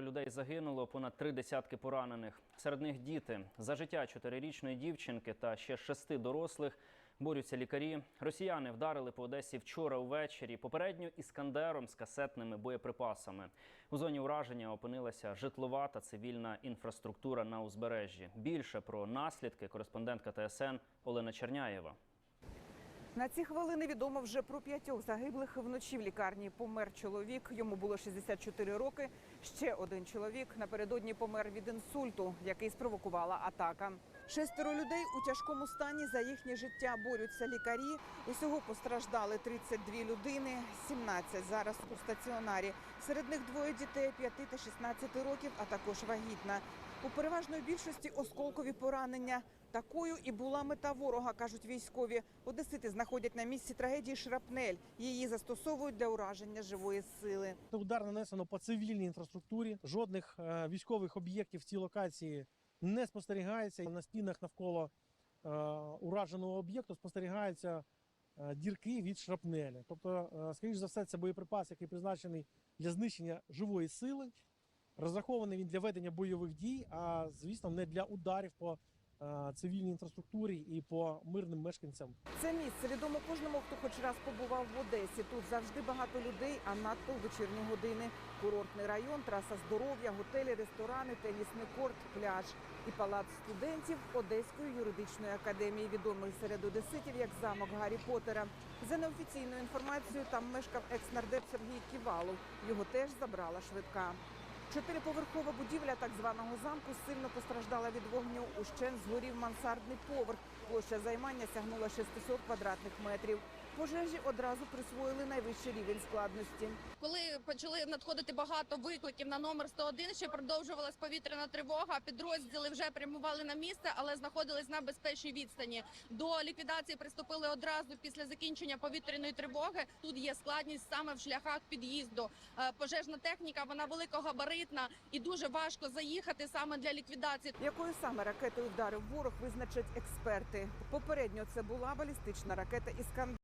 Людей загинуло, понад три десятки поранених. Серед них діти. За життя чотирирічної дівчинки та ще шести дорослих борються лікарі. Росіяни вдарили по Одесі вчора увечері. Попередньо іскандером з касетними боєприпасами. У зоні ураження опинилася житлова та цивільна інфраструктура на узбережжі. Більше про наслідки кореспондентка ТСН Олена Черняєва. На ці хвилини відомо вже про п'ятьох загиблих вночі в лікарні. Помер чоловік. Йому було 64 роки. Ще один чоловік напередодні помер від інсульту, який спровокувала атака. Шестеро людей у тяжкому стані за їхнє життя борються лікарі. Усього постраждали 32 людини, 17 зараз у стаціонарі. Серед них двоє дітей 5 та 16 років, а також вагітна. У переважної більшості осколкові поранення. Такою і була мета ворога, кажуть військові. Одесити знаходять на місці трагедії шрапнель. Її застосовують для ураження живої сили. Удар нанесено по цивільній інфраструктурі. Жодних е, військових об'єктів в цій локації не спостерігається. На стінах навколо е, ураженого об'єкту спостерігаються е, дірки від шрапнелі. Тобто, скоріш за все, це боєприпас, який призначений для знищення живої сили. Розрахований він для ведення бойових дій, а звісно, не для ударів по цивільній інфраструктурі і по мирним мешканцям. Це місце відомо кожному, хто хоч раз побував в Одесі. Тут завжди багато людей, а надто в вечірні години. Курортний район, траса здоров'я, готелі, ресторани, тенісний корт, пляж і палац студентів Одеської юридичної академії, відомий серед одеситів як замок Гаррі Поттера. За неофіційною інформацією, там мешкав екс-нардеп Сергій Ківалов. Його теж забрала швидка. Чотириповерхова будівля так званого замку сильно постраждала від вогню. Ущен згорів мансардний поверх. Площа займання сягнула 600 квадратних метрів. Пожежі одразу присвоїли найвищий рівень складності. Коли почали надходити багато викликів на номер 101, ще продовжувалась повітряна тривога. Підрозділи вже прямували на місце, але знаходились на безпечній відстані. До ліквідації приступили одразу після закінчення повітряної тривоги. Тут є складність саме в шляхах під'їзду. Е, Пожежна техніка вона великогабаритна і дуже важко заїхати саме для ліквідації. Якою саме ракетою вдарив ворог, визначать експерти. Попередньо це була балістична ракета Іскандер.